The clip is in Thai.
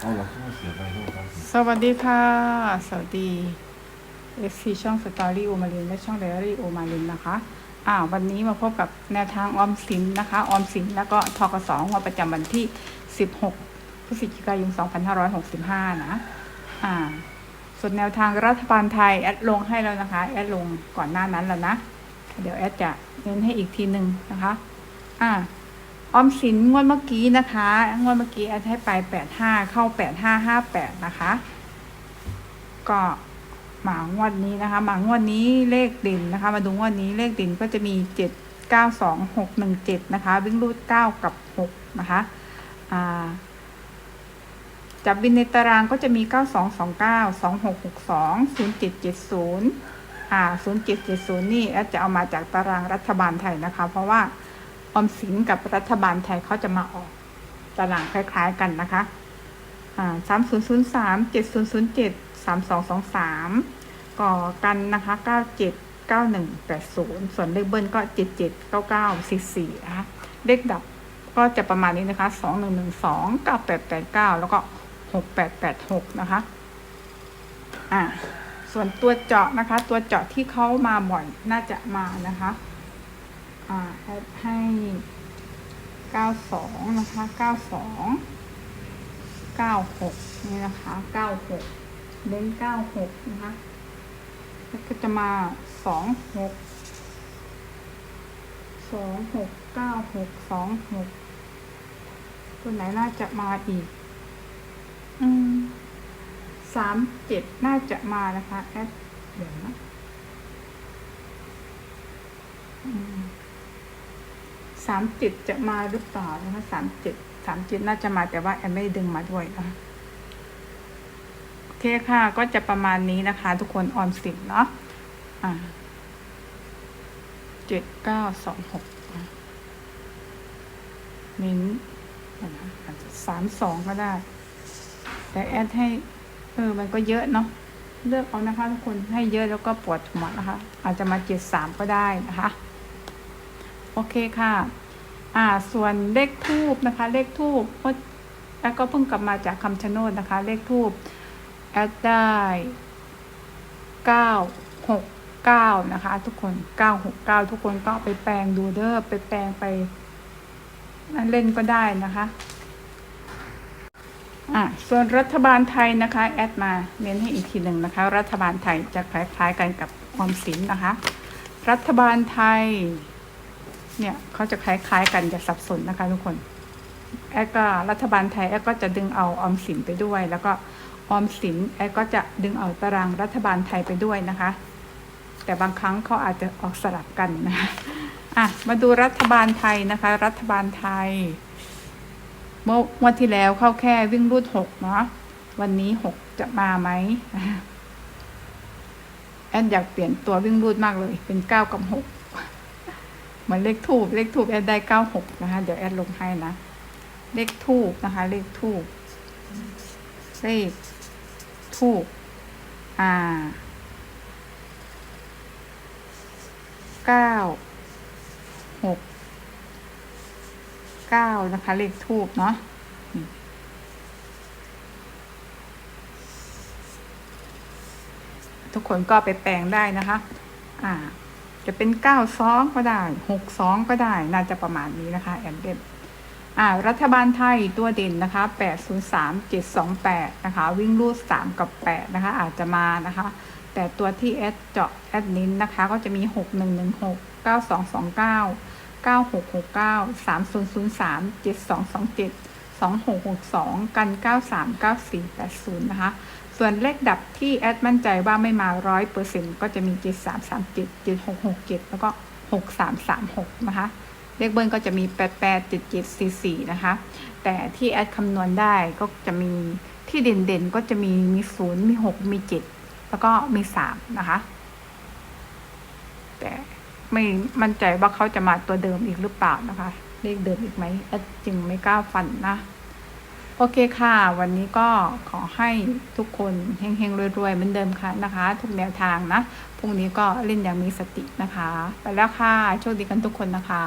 เอาเราขึ้นมาเสียไปด้วยครับสวัสดีค่ะ สวัสดี FC ช่องสตอรี่โอมารินและช่องไดอารี่โอมารินนะคะอ่าวันนี้มาพบกับแนวทางออมสินนะคะ ออมสินแล้วก็ทกสงวดประจำวันที่ 16พฤศจิกายน 2565 นะอ่าส่วนแนวทางรัฐบาลไทยแอดลงให้แล้วนะคะ แอดลงก่อนหน้านั้นแล้วนะ เดี๋ยวแอดจะเน้นให้อีกทีหนึ่งนะคะ อ่า ออมสินงวดเมื่อกี้นะคะงวดเมื่อกี้แอดให้ไปแปดห้าเข้าแปดห้าห้าแปดนะคะ ก็หมางวดนี้นะคะ หมางวดนี้เลขเด่นนะคะ มาดูงวดนี้เลขเด่นก็จะมีเจ็ดเก้าสองหกหนึ่งเจ็ดนะคะ วิ่งรูดเก้ากับหกนะคะอ่าจับวินในตารางก็จะมีเก้าสองสองเก้าสองหกหกสองศูนย์เจ็ดเจ็ดศูนย์อ่าศูนย์เจ็ดเจ็ดศูนย์นี่แอดจะเอามาจากตารางรัฐบาลไทยนะคะ เพราะว่า ออมสินกับรัฐบาลไทยเขาจะมาออกตารางคล้าย ๆกันนะคะสามศูนย์ศูนย์สามเจ็ดศูนย์ศูนย์เจ็ดสามสองสองสามก่อกันนะคะเก้าเจ็ดเก้าหนึ่งแปดศูนย์ส่วนเลขเบิ้ลก็เจ็ดเจ็ดเก้าเก้าสี่สี่นะคะเลขดับก็จะประมาณนี้นะคะสองหนึ่งหนึ่งสองเก้าแปดแปดเก้าแล้วก็หกแปดแปดหกนะคะ อ่า ส่วนตัวเจาะนะคะ ตัวเจาะที่เขามาบ่อยน่าจะมานะคะ แอดให้เก้าสองนะคะเก้าสองเก้าหกนี่นะคะเก้าหกเน้นเก้าหกนะคะ แล้วก็จะมาสองหกสองหกเก้าหกสองหกตัวไหนน่าจะมาอีก อืมสามเจ็ดน่าจะมานะคะ แอดเดี๋ยวนะอืม สามเจ็ดจะมาหรือเปล่านะคะสามเจ็ดสามจิตน่าจะมาแต่ว่าแอนไม่ดึงมาด้วยนะคะโอเคค่ะก็จะประมาณนี้นะคะ ทุกคนออมสินเนาะอ่าเจ็ดเก้าสองหกมิ้นอาจจะสามสองก็ได้ แต่แอดให้ เออ มันก็เยอะเนาะเลือกเอานะคะ ทุกคนให้เยอะแล้วก็ปวดหัวนะคะ อาจจะมาเจ็ดสามก็ได้นะคะ โอเคค่ะ อ่าส่วนเลขทูบนะคะ เลขทูบแอดก็เพิ่งกลับมาจากคำชะโนดนะคะ เลขทูบแอดได้เก้าหกเก้านะคะ ทุกคนเก้าหกเก้าทุกคนก็ไปแปลงดูเด้อไปแปลงไปนั่นเล่นก็ได้นะคะอ่าส่วนรัฐบาลไทยนะคะ แอดมาเน้นให้อีกทีหนึ่งนะคะ รัฐบาลไทยจะคล้ายๆกันกับออมสินนะคะ รัฐบาลไทย เนี่ยเขาจะคล้ายๆกันจะสับสนนะคะทุกคนแอดก็รัฐบาลไทยแอดก็จะดึงเอาออมสินไปด้วย แล้วก็ออมสินแอดก็จะดึงเอาตารางรัฐบาลไทยไปด้วยนะคะ แต่บางครั้งเขาอาจจะออกสลับกันนะคะอะมาดูรัฐบาลไทยนะคะ รัฐบาลไทย เมื่อวันที่แล้วเข้าแค่วิ่งรูดหกเนาะวันนี้หกจะมาไหมแอนอยากเปลี่ยนตัววิ่งรูดมากเลย เป็นเก้ากับหก เหมือนเลขทูบเลขทูบแอดได้เก้าหกนะคะ เดี๋ยวแอดลงให้นะ เลขทูบนะคะ เลขทูบเลขทูบอ่าเก้าหกเก้านะคะ เลขทูบเนาะทุกคนก็ไปแปลงได้นะคะ อ่า จะเป็น 9 2 ก็ได้ 6 2 ก็ได้ น่าจะประมาณนี้นะคะแอนเดบรัฐบาลไทยตัวเด่นนะคะ 803 728 นะคะ วิ่งรูด 3 กับ 8 นะคะ อาจจะมานะคะ แต่ตัวที่แอดเจาะแอดนินนะคะ ก็จะมี 6116 9229 9669 3003 7227 2662 กัน 939480 นะคะ ส่วนเลขดับที่แอดมั่นใจว่าไม่มาร้อยเปอร์เซ็นต์ก็จะมีเจ็ดสามสามเจ็ดเจ็ดหกหกเจ็ดแล้วก็หกสามสามหกนะคะ เลขเบิ้ลก็จะมีแปดแปดเจ็ดเจ็ดสี่สี่นะคะ แต่ที่แอดคำนวณได้ก็จะมีที่เด่นเด่นๆก็จะมีมีศูนย์มีหกมีเจ็ดแล้วก็มีสามนะคะ แต่ไม่มั่นใจว่าเขาจะมาตัวเดิมอีกหรือเปล่านะคะ เลขเดิมอีกไหมแอดจึงไม่กล้าฟันนะ โอเคค่ะ วันนี้ก็ขอให้ทุกคนเฮงๆรวยๆเหมือนเดิมค่ะนะคะ ทุกแนวทางนะพรุ่งนี้ก็เล่นอย่างมีสตินะคะ ไปแล้วค่ะ โชคดีกันทุกคนนะคะ